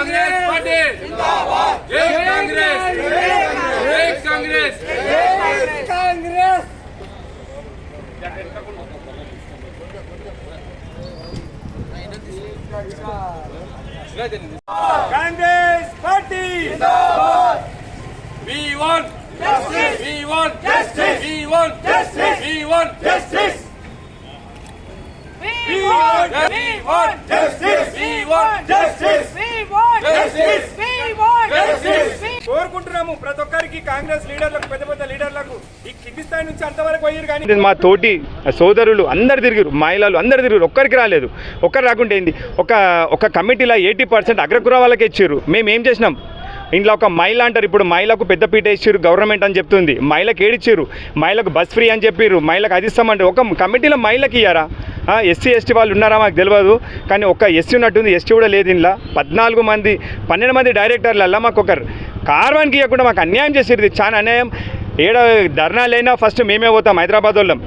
कांग्रेस पाटील जिंदाबाद जय कांग्रेस जय कांग्रेस जय कांग्रेस कांग्रेस पार्टी जिंदाबाद we want justice we want justice we want justice we want justice we want justice we want justice we want justice we want కోరుకుంటున్నాము. ప్రతి ఒక్కరికి కాంగ్రెస్ లీడర్లకు పెద్ద పెద్ద లీడర్లకు ఈ కింది స్థాయి నుంచి అంతవరకు పోయారు కానీ మా తోటి సోదరులు అందరు తిరిగిరు మహిళలు అందరు తిరిగిరు ఒక్కరికి రాలేదు. ఒక్కరు రాకుంటే ఏంది? ఒక ఒక కమిటీలో ఎయిటీ పర్సెంట్ అగ్రకుర వాళ్ళకి ఇచ్చారు మేము ఏం చేసినాం? ఇంట్లో ఒక మహిళ అంటారు ఇప్పుడు మహిళకు పెద్ద పీట ఇచ్చారు గవర్నమెంట్ అని చెప్తుంది. మహిళకు ఏడిచ్చారు మహిళకు బస్ ఫ్రీ అని చెప్పారు మహిళకు అది ఇస్తామంటే ఒక కమిటీలో మహిళకి ఇయ్యారా? ఎస్సీ ఎస్టీ వాళ్ళు ఉన్నారా మాకు తెలియదు కానీ ఒక ఎస్సీ ఉన్నట్టుంది ఎస్టీ కూడా లేదు ఇంట్లో పద్నాలుగు మంది పన్నెండు మంది డైరెక్టర్లల్లా మాకు ఒకరు. కార్వానికి ఇవ్వకుండా మాకు అన్యాయం చేసేది చాలా అన్యాయం. ఏడ ధర్నాలైనా ఫస్ట్ మేమే పోతాం హైదరాబాద్ వాళ్ళం.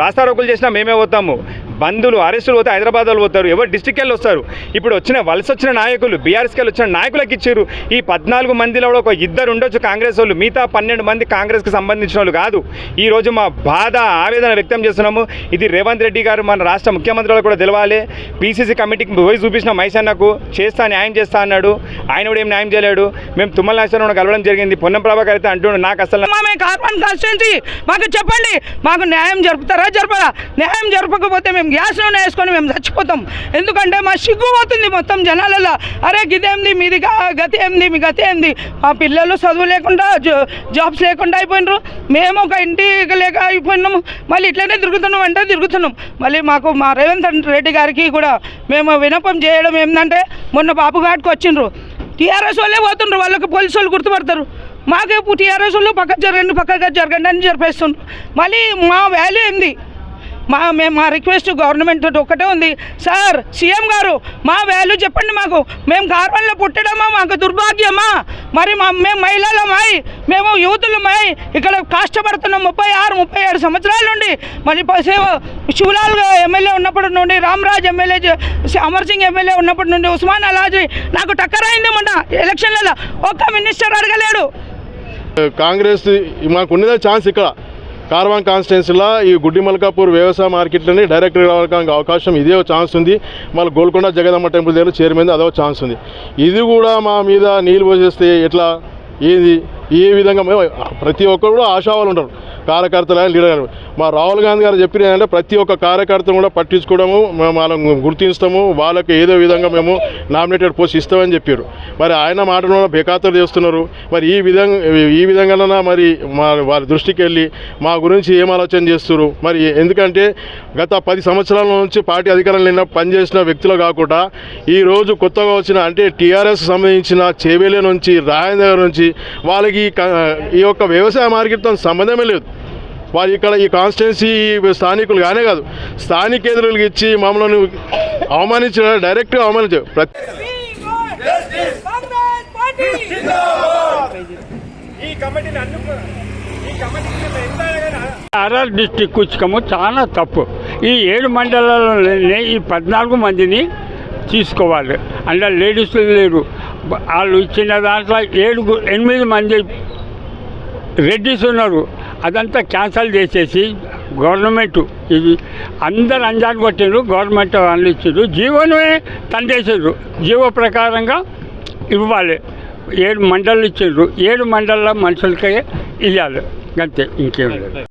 రాస్తారోకులు చేసినా మేమే పోతాము. బంధువులు అరెస్టులు పోతే హైదరాబాద్ వాళ్ళు పోతారు. ఎవరు డిస్టిక్ వెళ్ళి వస్తారు. ఇప్పుడు వచ్చిన వలస వచ్చిన నాయకులు బీఆర్ఎస్కి వెళ్ళి వచ్చిన నాయకులకు ఇచ్చారు ఈ పద్నాలుగు మందిలో కూడా ఒక ఇద్దరు ఉండొచ్చు కాంగ్రెస్ వాళ్ళు. మిగతా పన్నెండు మంది కాంగ్రెస్కి సంబంధించిన వాళ్ళు కాదు. ఈ రోజు మా బాధ ఆవేదన వ్యక్తం చేస్తున్నాము. ఇది రేవంత్ రెడ్డి గారు మన రాష్ట్ర ముఖ్యమంత్రులకు కూడా తెలవాలి. పీసీసీ కమిటీకి పోయి చూపించిన మైసన్నకు చేస్తా న్యాయం చేస్తా అన్నాడు. ఆయన కూడా ఏం న్యాయం చేయలేడు. మేము తుమ్మల నాశనం కలవడం జరిగింది. పొన్నం ప్రభాకర్ అయితే అంటుండు నాకు అసలు మా మేము కార్బన్ కాన్స్టిట్యున్సీ. మాకు చెప్పండి మాకు న్యాయం జరుపుతారా జరపరా? న్యాయం జరపకపోతే మేము గ్యాస్ నూనె వేసుకొని మేము చచ్చిపోతాం. ఎందుకంటే మా సిగ్గు పోతుంది మొత్తం జనాలలో. అరే గిదేంది మీది గతి ఏంది మీ గతి ఏంది? మా పిల్లలు చదువు లేకుండా జా- జాబ్స్ లేకుండా అయిపోయినారు. మేము ఒక ఇంటికి లేక అయిపోయినాము. మళ్ళీ ఇట్లనే తిరుగుతున్నాం అంటే తిరుగుతున్నాం. మళ్ళీ మాకు మా రేవంత్ రెడ్డి గారికి కూడా మేము వినపం చేయడం ఏంటంటే మొన్న బాబు ఘాట్కి వచ్చిండ్రు. టీఆర్ఎస్ వాళ్ళే పోతుండ్రు వాళ్ళకి పోలీసు వాళ్ళు గుర్తుపడతారు. మాకే టీఆర్ఎస్ వాళ్ళు పక్కకు జరగండి పక్కగా జరగండి అని జరిపేస్తుండ్రు. మళ్ళీ మా వాల్యూ ఏంది? మా మేము మా రిక్వెస్ట్ గవర్నమెంట్ తోటి ఒక్కటే ఉంది. సార్ సీఎం గారు మా వాల్యూ చెప్పండి మాకు. మేము కార్బన్లో పుట్టడమా? మాకు దుర్భాగ్యమా? మరి మా మేము మహిళలమై మేము యూతులమై ఇక్కడ కష్టపడుతున్నాం ముప్పై ఆరు ముప్పై ఏడు సంవత్సరాల నుండి మరి శివలాల్ ఎమ్మెల్యే ఉన్నప్పటి నుండి రామ్రాజ్ ఎమ్మెల్యే అమర్ సింగ్ ఎమ్మెల్యే ఉన్నప్పటి నుండి ఉస్మాన్ అలాజీ నాకు టక్కరైంది మొన్న ఎలక్షన్లలో. ఒక్క మినిస్టర్ అడగలేడు. కాంగ్రెస్ మాకు ఉన్నదే ఛాన్స్ ఇక్కడ. కార్వాన్ కాన్స్టిట్యున్సీలో ఈ గుడ్డి మల్కాపూర్ వ్యవసాయ మార్కెట్లోని డైరెక్టర్ రావడానికి అవకాశం ఇదే ఛాన్స్ ఉంది. మళ్ళీ గోల్కొండ జగదమ్మ టెంపుల్ దగ్గర చైర్మన్ అదో ఛాన్స్ ఉంది. ఇది కూడా మా మీద నీళ్ళు పోసేస్తే ఎట్లా? ఏది? ఏ విధంగా? ప్రతి ఒక్కరు కూడా ఆశావాళ్ళు ఉంటారు. కార్యకర్తలు లీడర్ మా రాహుల్ గాంధీ గారు చెప్పిన ఏంటంటే ప్రతి ఒక్క కార్యకర్తను కూడా పట్టించుకోవడము మేము వాళ్ళని గుర్తిస్తాము వాళ్ళకి ఏదో విధంగా మేము నామినేటెడ్ పోస్ట్ ఇస్తామని చెప్పారు. మరి ఆయన మాటను కూడా బేఖాతరు చేస్తున్నారు. మరి ఈ విధంగా ఈ విధంగా మరి మా వారి దృష్టికి వెళ్ళి మా గురించి ఏం ఆలోచన చేస్తున్నారు? మరి ఎందుకంటే గత పది సంవత్సరాల నుంచి పార్టీ అధికారంలో నిన్న పనిచేసిన వ్యక్తులు కాకుండా ఈ రోజు కొత్తగా వచ్చిన అంటే టీఆర్ఎస్ సంబంధించిన చేవేలే నుంచి రాజేంద్ర నుంచి వాళ్ళకి ఈ క- ఈ యొక్క వ్యవసాయ మార్కెట్తో సంబంధమే లేదు. వారు ఇక్కడ ఈ కాన్స్టిట్యున్సీ స్థానికులు కానే కాదు స్థానికేతరులకు ఇచ్చి మమ్మల్ని అవమానించిన డైరెక్ట్గా అవమానించారు ప్రతి ఈ కమిటీని అన్ను ఈ కమిటీ ఎంత అయినా కానీ ఆర్ఆర్ డిస్టిక్ ఉచికము చాలా తప్పు. ఈ ఏడు మండలాల్లోనే ఈ పద్నాలుగు మందిని తీసుకోవాలి. అందులో లేడీస్ లేరు. వాళ్ళు ఇచ్చిన దాంట్లో ఏడుగు ఎనిమిది మంది రెడ్డిస్ ఉన్నారు. అదంతా క్యాన్సల్ చేసేసి గవర్నమెంట్ ఇది అందరు అంజాన్ కొట్టిండ్రు గవర్నమెంట్ వాళ్ళు ఇచ్చిండ్రు జీవోనే తండేసారు జీవో ప్రకారంగా ఇవ్వాలి. ఏడు మండళ్ళు ఇచ్చిండ్రు ఏడు మండల మనుషులకే ఇవ్వాలి అంతే ఇంకేం లేదు.